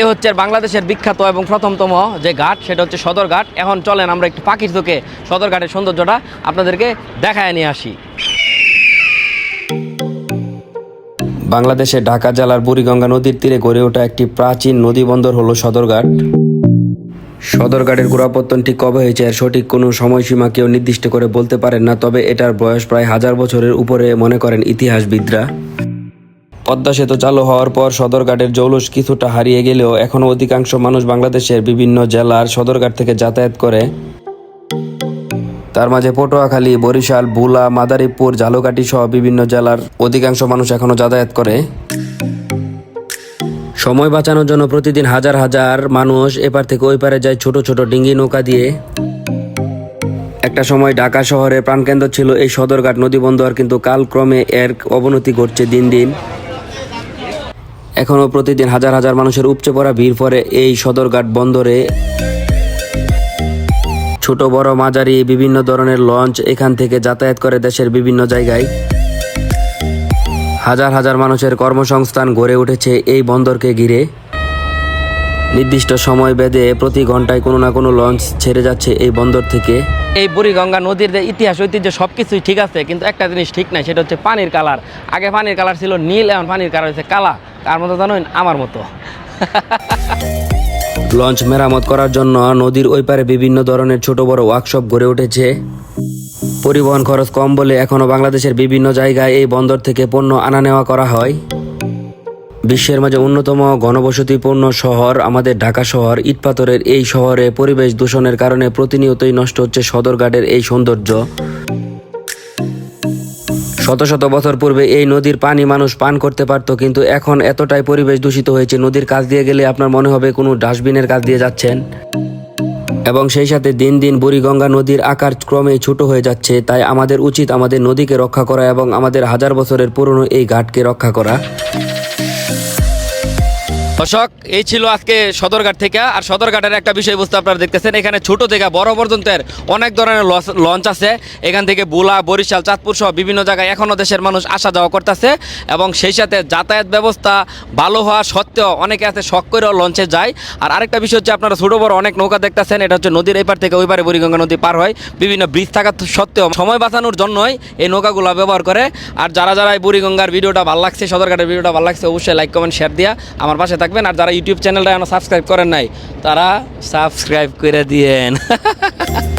এ হচ্ছে বাংলাদেশের বিখ্যাত এবং প্রথমতম যে ঘাট, সেটা হচ্ছে সদরঘাট এখন চলেন আমরা একটু পাখির চোখে সদরঘাটের সৌন্দর্যটা আপনাদেরকে দেখায় নিয়ে আসি। বাংলাদেশের ঢাকা জেলার বুড়িগঙ্গা নদীর তীরে গড়ে ওঠা একটি প্রাচীন নদী বন্দর হলো সদরঘাট সদরঘাটের গোড়াপত্তন ঠিক কবে হয়েছে এর সঠিক কোনো সময়সীমা কেউ নির্দিষ্ট করে বলতে পারেন না, তবে এটার বয়স প্রায় হাজার বছরের উপরে মনে করেন ইতিহাসবিদরা। পদ্মা সেতু চালু হওয়ার পর সদরঘাটের জৌলুস কিছুটা হারিয়ে গেলেও এখনও অধিকাংশ মানুষ বাংলাদেশের বিভিন্ন জেলার সদরঘাট থেকে যাতায়াত করে। তার মাঝে পটুয়াখালী, বরিশাল, বুলা, মাদারীপুর ঝালকাঠি সহ বিভিন্ন জেলার অধিকাংশ মানুষ এখনও যাতায়াত করে। সময় বাঁচানোর জন্য প্রতিদিন হাজার হাজার মানুষ এপার থেকে ওই পারে যায় ছোট ছোট ডিঙ্গি নৌকা দিয়ে। একটা সময় ঢাকা শহরের প্রাণকেন্দ্র ছিল এই সদরঘাট নদী বন্দর কিন্তু কালক্রমে এর অবনতি ঘটছে দিন দিন। এখনও প্রতিদিন হাজার হাজার মানুষের উপচে পড়া ভিড় পরে এই সদরঘাট বন্দরে। ছোট, বড়, মাঝারি, বিভিন্ন ধরনের লঞ্চ এখান থেকে যাতায়াত করে দেশের বিভিন্ন জায়গায়। হাজার হাজার মানুষের কর্মসংস্থান গড়ে উঠেছে এই বন্দরকে ঘিরে। নির্দিষ্ট সময় বেঁধে প্রতি ঘন্টায় কোনো না কোনো লঞ্চ ছেড়ে যাচ্ছে এই বন্দর থেকে। এই বুড়িগঙ্গা নদীর যে ইতিহাস ঐতিহ্য সব কিছুই ঠিক আছে কিন্তু একটা জিনিস ঠিক নাই সেটা হচ্ছে পানির কালার। আগে পানির কালার ছিল নীল এখন পানির কালার হচ্ছে কালা। কার মতো জানেন আমার মতো। লঞ্চ মেরামত করার জন্য নদীর ওই পারে বিভিন্ন ধরনের ছোট বড় ওয়ার্কশপ গড়ে উঠেছে। পরিবহন খরচ কম বলে এখনও বাংলাদেশের বিভিন্ন জায়গায় এই বন্দর থেকে পণ্য আনা নেওয়া করা হয়। বিশ্বের মাঝে অন্যতম ঘনবসতিপূর্ণ শহর আমাদের ঢাকা শহর। ইটপাথরের এই শহরে পরিবেশ দূষণের কারণে প্রতিনিয়তই নষ্ট হচ্ছে সদরঘাটের এই সৌন্দর্য। শত শত বছর পূর্বে এই নদীর পানি মানুষ পান করতে পারতো, কিন্তু এখন এতটাই পরিবেশ দূষিত হয়েছে, নদীর কাছ দিয়ে গেলে আপনার মনে হবে কোনো ডাস্টবিনের কাজ দিয়ে যাচ্ছেন। এবং সেই সাথে দিন দিন বুড়িগঙ্গা নদীর আকার ক্রমে ছোট হয়ে যাচ্ছে, তাই আমাদের উচিত আমাদের নদীকে রক্ষা করা এবং আমাদের হাজার বছরের পুরনো এই ঘাটকে রক্ষা করা। দর্শক, এই ছিল আজকে সদরঘাট থেকে। আর সদরঘাটের একটা বিষয়বস্তু আপনারা দেখতেছেন, এখানে ছোট থেকে বড় পর্যন্তের অনেক ধরনের লঞ্চ আছে। এখান থেকে বুলা, বরিশাল, চাঁদপুর সহ বিভিন্ন জায়গায় এখনও দেশের মানুষ আসা যাওয়া করতেছে এবং সেই সাথে যাতায়াত ব্যবস্থা ভালো হওয়া সত্ত্বেও অনেকে আছে শখ করেও লঞ্চে যায়। আর আরেকটা বিষয় হচ্ছে আপনারা ছোটো বড় অনেক নৌকা দেখতেছেন, এটা হচ্ছে নদীর এপার থেকে ওই পারে বুড়িগঙ্গা নদী পার হয়। বিভিন্ন ব্রিজ থাকা সত্ত্বেও সময় বাঁচানোর জন্যই এই নৌকাগুলো ব্যবহার করে। আর যারা যারা এই বুড়িগঙ্গার ভিডিওটা ভালো লাগছে, সদরঘাটের ভিডিওটা ভালো লাগছে, অবশ্যই লাইক কমেন্ট শেয়ার দিয়া আমার পাশে থাকবেন আর যারা ইউটিউব চ্যানেলটা এখনও সাবস্ক্রাইব করেন নাই তারা সাবস্ক্রাইব করে দিয়েন।